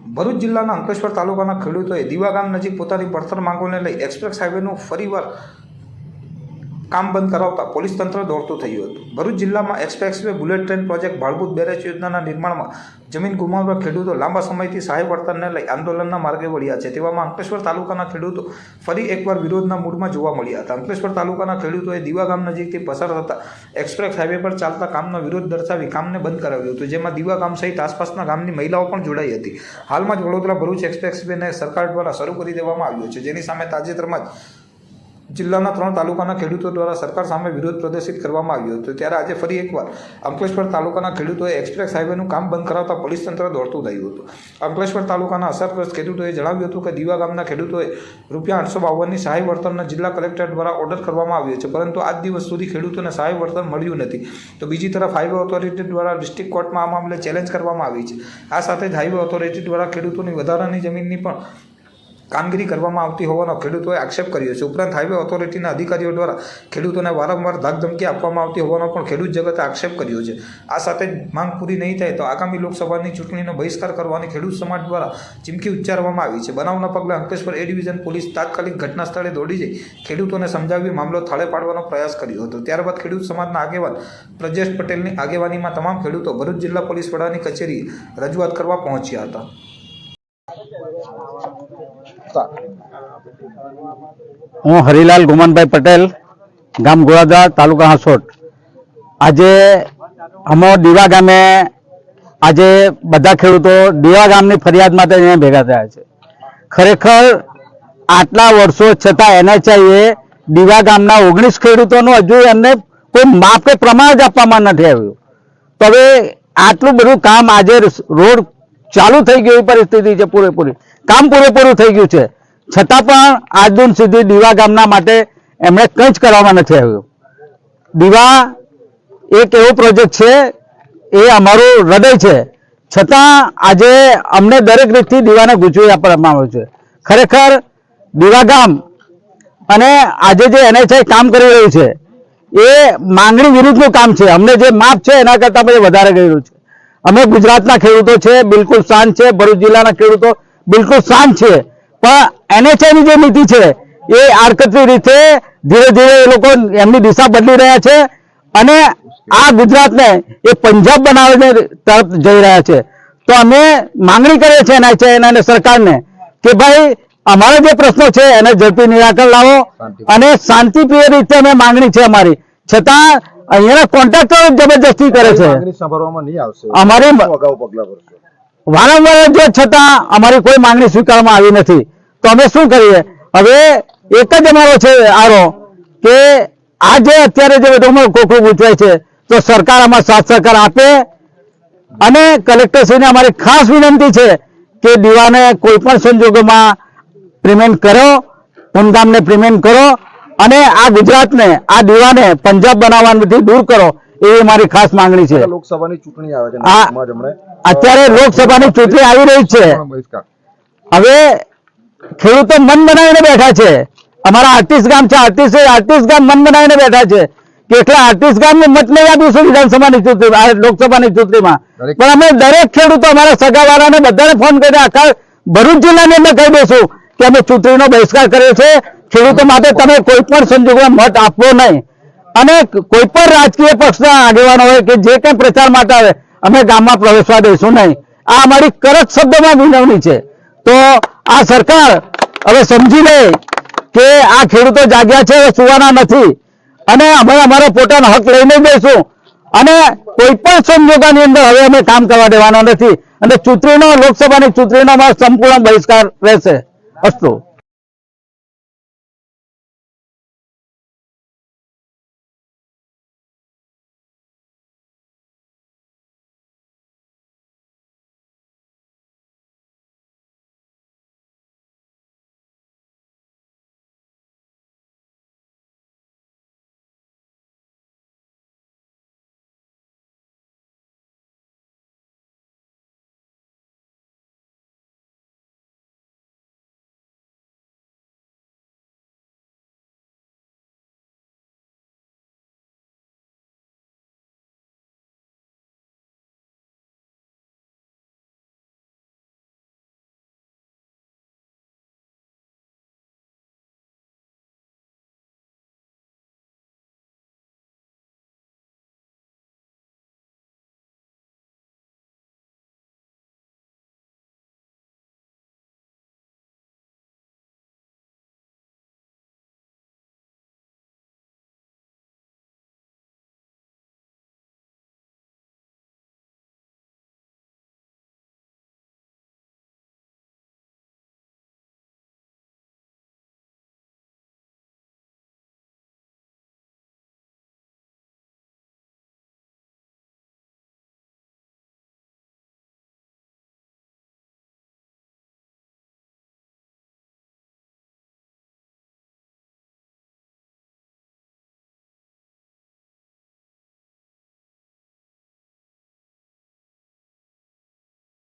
ભરૂચ જિલ્લાના અંકલેશ્વર તાલુકાના ખેડૂતોએ દીવા ગામ નજીક પોતાની પડતર માંગોને લઈ એક્સપ્રેસ હાઈવેનું ફરીવાર કામ બંધ કરાવતા પોલીસ તંત્ર દોડતું થયું હતું. ભરૂચ જિલ્લામાં expressway bullet train project Bhadbhut barrage યોજનાના નિર્માણમાં જમીન ગુમાવવા ખેડૂતો લાંબા સમયથી સહાય વળતરને લઈ આંદોલનના માર્ગે વળ્યા છે. તેવામાં અંકલેશ્વર તાલુકાના ખેડૂતો ફરી એકવાર વિરોધના મૂડમાં જોવા મળ્યા હતા. અંકલેશ્વર તાલુકાના ખેડૂતોએ દીવા ગામ નજીકથી પસાર થતા એક્સપ્રેસ હાઈવે પર ચાલતા કામનો વિરોધ દર્શાવી કામને બંધ કરાવ્યું હતું, જેમાં દીવા ગામ સહિત આસપાસના ગામની મહિલાઓ પણ જોડાઈ હતી. હાલમાં જ વડોદરા ભરૂચ એક્સપ્રેસ વેને સરકાર દ્વારા શરૂ કરી દેવામાં આવ્યો છે. જેની સામે તાજેતરમાં જ જિલ્લાના ત્રણ તાલુકાના ખેડૂતો દ્વારા સરકાર સામે વિરોધ પ્રદર્શિત કરવામાં આવ્યો હતો. ત્યારે આજે ફરી એકવાર અંકલેશ્વર તાલુકાના ખેડૂતોએ એક્સપ્રેસ હાઈવેનું કામ બંધ કરાવતા પોલીસ તંત્ર દોડતું થયું હતું. અંકલેશ્વર તાલુકાના અસરગ્રસ્ત ખેડૂતોએ જણાવ્યું હતું કે દીવા ગામના ખેડૂતોએ રૂપિયા આઠસો બાવનની સહાય વળતરના જિલ્લા કલેક્ટર દ્વારા ઓર્ડર કરવામાં આવ્યો છે, પરંતુ આજ દિવસ સુધી ખેડૂતોને સહાય વળતર મળ્યું નથી. તો બીજી તરફ હાઈવે ઓથોરિટી દ્વારા ડિસ્ટ્રિક્ટ કોર્ટમાં આ મામલે ચેલેન્જ કરવામાં આવી છે. આ સાથે જ હાઈવે ઓથોરિટી દ્વારા ખેડૂતોની વધારાની જમીનની પણ કામગીરી કરવામાં આવતી હોવાનો ખેડૂતોએ આક્ષેપ કર્યો છે. ઉપરાંત હાઈવે ઓથોરિટીના અધિકારીઓ દ્વારા ખેડૂતોને વારંવાર ધાકધમકી આપવામાં આવતી હોવાનો પણ ખેડૂત જગતે આક્ષેપ કર્યો છે. આ સાથે જ માંગ પૂરી નહીં થાય તો આગામી લોકસભાની ચૂંટણીનો બહિષ્કાર કરવાની ખેડૂત સમાજ દ્વારા ચીમકી ઉચ્ચારવામાં આવી છે. બનાવના પગલે અંકલેશ્વર એ ડિવિઝન પોલીસ તાત્કાલિક ઘટના સ્થળે દોડી જઈ ખેડૂતોને સમજાવી મામલો થાળે પાડવાનો પ્રયાસ કર્યો હતો. ત્યારબાદ ખેડૂત સમાજના આગેવાન પ્રજેશ પટેલની આગેવાનીમાં તમામ ખેડૂતો ભરૂચ જિલ્લા પોલીસ વડાની કચેરી રજૂઆત કરવા પહોંચ્યા હતા. હું હરિલાલ ગુમાનભાઈ પટેલ, ગામ ગોળાદરા તાલુકા હાંસોટ. આજે અમો દીવા ગામે આજે બધા ખેડૂતો દીવા ગામની ફરિયાદ માટે અહીંયા ભેગા થયા છે. ખરેખર આટલા વર્ષો છતાં એનએચઆઈએ દીવા ગામના ઓગણીસ ખેડૂતોનું હજુ એમને કોઈ માપ કે પ્રમાણ જ આપવામાં નથી આવ્યું. તો હવે આટલું બધું કામ આજે રોડ ચાલુ થઈ ગઈ પરિસ્થિતિ છે પૂરેપૂરી. કામ પૂરેપૂરું થઈ ગયું છે. છતાં પણ આજ દિન સુધી દીવા ગામના માટે એમણે કંઈ જ કરવામાં નથી આવ્યું. દીવા એક એવો પ્રોજેક્ટ છે, એ અમારું હૃદય છે. છતાં આજે અમને દરેક રીતથી દીવાને ગૂંચવી આપવામાં આવ્યું છે. ખરેખર દીવા ગામ અને આજે જે એનએચઆઈ કામ કરી રહ્યું છે, એ માંગણી વિરુદ્ધનું કામ છે. અમને જે માપ છે એના કરતાં પછી વધારે ગયેલું છે. અમે ગુજરાતના ખેડૂતો છે બિલકુલ શાંત છે ભરૂચ જિલ્લાના ખેડૂતો બિલકુલ શાંત છે. પણ એનએચઆઈની જે નીતિ છે એ આડકતરી રીતે ધીરે ધીરે એ લોકો એમની દિશા બદલી રહ્યા છે અને આ ગુજરાતને એ પંજાબ બનાવવાને તરફ જઈ રહ્યા છે. તો અમે માંગણી કરીએ છીએ એનએચઆઈ અને સરકારને કે ભાઈ અમારા જે પ્રશ્નો છે એને ઝડપી નિરાકરણ લાવો અને શાંતિપ્રિય રીતે અમે માંગણી છે અમારી. છતાં અહીંયાના કોન્ટ્રાક્ટરો જબરજસ્તી કરે છે. અમારી વારંવાર જો છતાં અમારી કોઈ માંગણી સ્વીકારવામાં આવી નથી. તો અમે શું કરીએ? હવે એક જ અમારો છે આરો કે આ જે અત્યારે જે બધું કોકડું પૂછવાય છે તો સરકાર અમારે સાથ સહકાર આપે અને કલેક્ટરશ્રીને અમારી ખાસ વિનંતી છે કે દીવાને કોઈ પણ સંજોગોમાં પેમેન્ટ કરો પુનગામને પેમેન્ટ કરો અને આ ગુજરાતને આ દીવાને પંજાબ બનાવવાથી દૂર કરો એ મારી ખાસ માંગણી છે. લોકસભાની ચૂંટણી આવે છે અત્યારે લોકસભાની ચૂંટણી આવી રહી છે. હવે ખેડૂતો મન બનાવીને બેઠા છે. અમારા આર્ટિસ્ટ ગામ છે આર્ટિસ્ટ આર્ટિસ્ટ ગામ મન બનાવીને બેઠા છે. કે એટલે આર્ટિસ્ટ ગામને મત નહીં આપીશું વિધાનસભાની ચૂંટણી આ લોકસભાની ચૂંટણીમાં? પણ અમે દરેક ખેડૂતો અમારા સગાવાળાને બધાને ફોન કરીને આખા ભરૂચ જિલ્લાની અંદર કહી દઈશું કે અમે ચૂંટણીનો બહિષ્કાર કર્યો છે ખેડૂતો માટે તમે કોઈ પણ સંજોગોમાં મત આપવો નહીં. અને કોઈ પણ રાજકીય પક્ષના આગેવાનો હોય કે જે કંઈ પ્રચાર માટે આવે અમે ગામમાં પ્રવેશવા દઈશું નહીં. આ અમારી કરજ શબ્દમાં વિનવણી છે. તો આ સરકાર હવે સમજી લે કે આ ખેડૂતો જાગ્યા છે સુવાના નથી. અને અમે અમારો પોતાનો હક લઈને બેસું. અને કોઈ પણ સંજોગોની અંદર હવે અમે કામ કરવા દેવાના નથી. અને ચૂંટણીનો લોકસભાની ચૂંટણીનો અમારો સંપૂર્ણ બહિષ્કાર રહેશે. અસ્તુ.